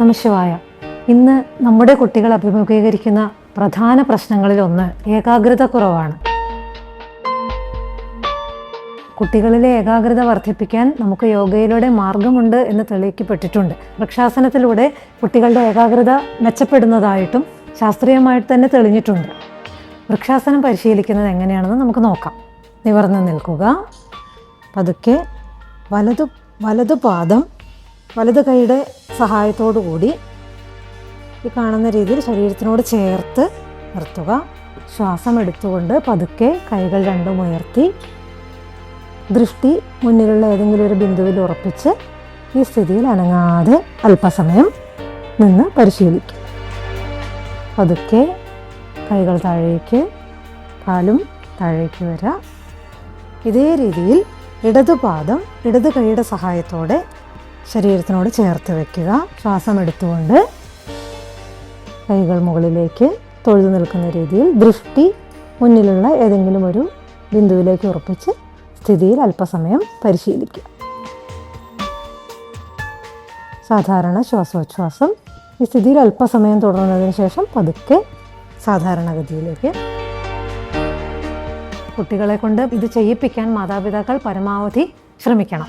നമശിവായ ഇന്ന് നമ്മുടെ കുട്ടികൾ അഭിമുഖീകരിക്കുന്ന പ്രധാന പ്രശ്നങ്ങളിൽ ഒന്ന് ഏകാഗ്രത കുറവാണ്. കുട്ടികളിലെ ഏകാഗ്രത വർദ്ധിപ്പിക്കാൻ നമുക്ക് യോഗയിലൂടെ മാർഗമുണ്ട് എന്ന് തെളിയിക്കപ്പെട്ടിട്ടുണ്ട്. വൃക്ഷാസനത്തിലൂടെ കുട്ടികളുടെ ഏകാഗ്രത മെച്ചപ്പെടുന്നതായിട്ടും ശാസ്ത്രീയമായിട്ട് തന്നെ തെളിഞ്ഞിട്ടുണ്ട്. വൃക്ഷാസനം പരിശീലിക്കുന്നത് എങ്ങനെയാണെന്ന് നമുക്ക് നോക്കാം. നിവർന്ന് നിൽക്കുക. പതുക്കെ വലതു വലതു പാദം വലതു കൈയുടെ സഹായത്തോടു കൂടി ഈ കാണുന്ന രീതിയിൽ ശരീരത്തിനോട് ചേർത്ത് നിർത്തുക. ശ്വാസം എടുത്തുകൊണ്ട് പതുക്കെ കൈകൾ രണ്ടും ഉയർത്തി ദൃഷ്ടി മുന്നിലുള്ള ഏതെങ്കിലും ഒരു ബിന്ദുവിൽ ഉറപ്പിച്ച് ഈ സ്ഥിതിയിൽ അനങ്ങാതെ അല്പസമയം നിന്ന് പരിശീലിക്കും പതുക്കെ കൈകൾ താഴേക്ക് കാലും താഴേക്ക് വരാം ഇതേ രീതിയിൽ ഇടതുപാദം ഇടതു കൈയുടെ സഹായത്തോടെ ശരീരത്തിനോട് ചേർത്ത് വെക്കുക. ശ്വാസം എടുത്തുകൊണ്ട് കൈകൾ മുകളിലേക്ക് തൊഴുതു നിൽക്കുന്ന രീതിയിൽ ദൃഷ്ടി മുന്നിലുള്ള ഏതെങ്കിലും ഒരു ബിന്ദുവിലേക്ക് ഉറപ്പിച്ച് സ്ഥിതിയിൽ അല്പസമയം പരിശീലിക്കുക. സാധാരണ ശ്വാസോച്ഛ്വാസം ഈ സ്ഥിതിയിൽ അല്പസമയം തുടർന്നതിന് ശേഷം പതുക്കെ സാധാരണഗതിയിലേക്ക്. കുട്ടികളെ കൊണ്ട് ഇത് ചെയ്യിപ്പിക്കാൻ മാതാപിതാക്കൾ പരമാവധി ശ്രമിക്കണം.